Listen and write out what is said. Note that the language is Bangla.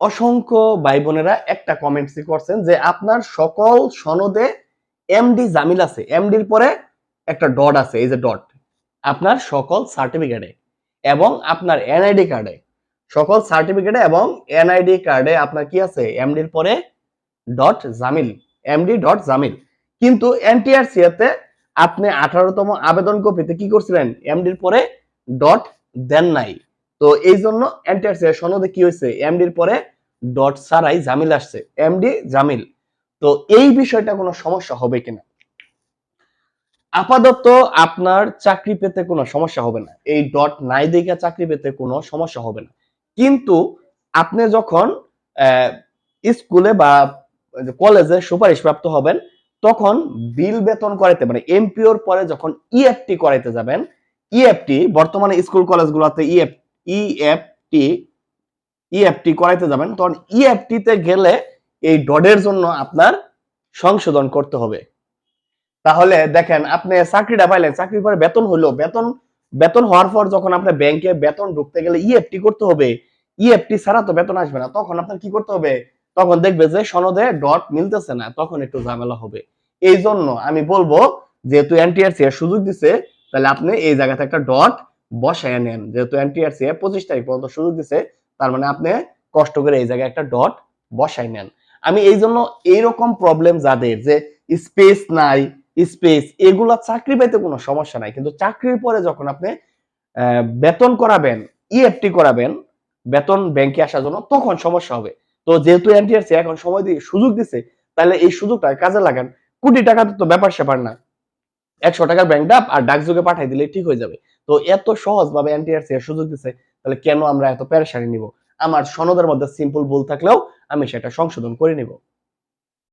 অসংখ্য ভাই বোনেরা একটা কমেন্টস করছেন যে আপনার সকল সনদে এমডি জামিল আছে। এমডির পরে একটা ডট আছে, এই যে ডট আপনার সকল সার্টিফিকেটে এবং আপনার এনআইডি কার্ডে সকল সার্টিফিকেটে এবং এনআইডি কার্ডে আপনার কি আছে? এমডির পরে dot Jamil. MD dot Jamil. কিন্তু এনটিআরসি তে আপনি আঠারোতম আবেদন কপিতে কি করছিলেন? এমডির পরে ডট দেন নাই। তো এই জন্য এনটিআরসি এর সনদে কি হয়েছে? এমডির পরে ডট ছাড়াই জামিল আসছে। এমডি জামিল। তো এই বিষয়টা কোনো সমস্যা হবে কিনা? আপাতত আপনার চাকরি পেতে কোনো সমস্যা হবে না। এই ডট নাই দেখে চাকরি পেতে কোনো সমস্যা হবে না। কিন্তু আপনি যখন স্কুলে বা কলেজে সুপারিশ প্রাপ্ত হবেন, তখন বিল বেতন করাইতে মানে এমপিওর পরে যখন ইএফটি করাইতে যাবেন ইএফটি বর্তমানে স্কুল কলেজগুলোতে ইএফ ইএফটি ইএফটি করাইতে যাবেন, তখন ইএফটি তে গেলে এই ডডের জন্য আপনার সংশোধন করতে হবে। তাহলে দেখেন, আপনি চাকরিটা পাইলেন, চাকরির পরে বেতন হলো, বেতন বেতন হওয়ার পর যখন আপনার ব্যাংকে বেতন ঢুকতে গেলে ইএফটি করতে হবে ইএফটি ছাড়া তো বেতন আসবে না, তখন আপনার কি করতে হবে? তখন দেখবে যে সনদে ডট মিলতেছে না, তখন একটু ঝামেলা হবে। এই জন্য আমি বলব, যেহেতু এনটিআরসি এর সুযোগ দিছে, তাহলে আপনি এই জায়গাতে একটা ডট বসায় নেন। যেহেতু এনটিআরসি পঁচিশ তারিখ পর্যন্ত সুযোগ দিছে, তার মানে আপনি কষ্ট করে এই জায়গায় একটা ডট বসাই নেন। আমি এই জন্য এইরকম প্রবলেম যাদের, যে স্পেস নাই স্পেস এগুলা চাকরি পেতে কোনো সমস্যা নাই। কিন্তু চাকরির পরে যখন আপনি বেতন করাবেন ইএফটি করাবেন, বেতন ব্যাংকে আসার জন্য, তখন সমস্যা হবে। তো যেহেতু এনটিআরসি এখন সময় দিয়ে সুযোগ দিছে, তাহলে এই সুযোগটা কাজে লাগান। কোটি টাকা তো ব্যাপার স্যাপার না। একশো টাকার ব্যাংক ডাপ আর ডাকযোগে পাঠাই দিলে ঠিক হয়ে যাবে। তো এত সহজ ভাবে এনটিআরসি এর সুযোগ দিচ্ছে তাহলে কেন আমরা এত প্যারেশানি নিব? আমার সনদের মধ্যে সিম্পল ভুল থাকলেও আমি সেটা সংশোধন করে নিব।